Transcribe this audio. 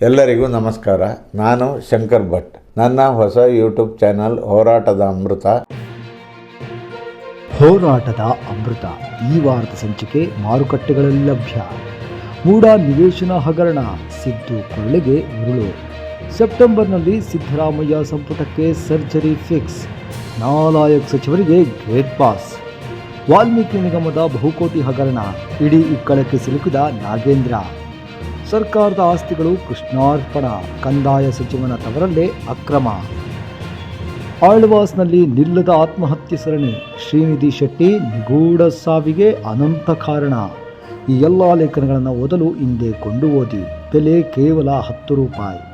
ಎಲ್ಲರಿಗೂ ನಮಸ್ಕಾರ. ನಾನು ಶಂಕರ್ ಭಟ್. ನನ್ನ ಹೊಸ ಯೂಟ್ಯೂಬ್ ಚಾನಲ್ ಹೋರಾಟದ ಅಮೃತ. ಹೋರಾಟದ ಅಮೃತ. ಈ ವಾರದ ಸಂಚಿಕೆ ಮಾರುಕಟ್ಟೆಗಳಲ್ಲಿ ಲಭ್ಯ. ಮೂಡ ನಿವೇಶನ ಹಗರಣ. ಸಿದ್ದು ಕೊಳ್ಳೆಗೆ ಉರುಳು ಸೆಪ್ಟೆಂಬರ್ನಲ್ಲಿ ಸಿದ್ದರಾಮಯ್ಯ ಸಂಪುಟಕ್ಕೆ ಸರ್ಜರಿ ಫಿಕ್ಸ್. ನಾಲಾಯಕ್ ಸಚಿವರಿಗೆ ಗ್ರೇಟ್ ಪಾಸ್. ವಾಲ್ಮೀಕಿ ನಿಗಮದ ಬಹುಕೋಟಿ ಹಗರಣ. ಇಡೀ ಇಕ್ಕಳಕ್ಕೆ ಸಿಲುಕಿದ ನಾಗೇಂದ್ರ. ಸರ್ಕಾರದ ಆಸ್ತಿಗಳು ಕೃಷ್ಣಾರ್ಪಣ. ಕಂದಾಯ ಸಚಿವನ ತವರಲ್ಲೇ ಅಕ್ರಮ. ಆಳ್ವಾಸ್ನಲ್ಲಿ ನಿಲ್ಲದ ಆತ್ಮಹತ್ಯೆ ಸರಣಿ. ಶ್ರೀನಿಧಿ ಶೆಟ್ಟಿ ನಿಗೂಢ ಸಾವಿಗೆ ಅನಂತ ಕಾರಣ. ಈ ಎಲ್ಲ ಲೇಖನಗಳನ್ನು ಓದಲು ಹಿಂದೆ ಕೊಂಡು ಓದಿ. ಬೆಲೆ ಕೇವಲ ಹತ್ತು ರೂಪಾಯಿ.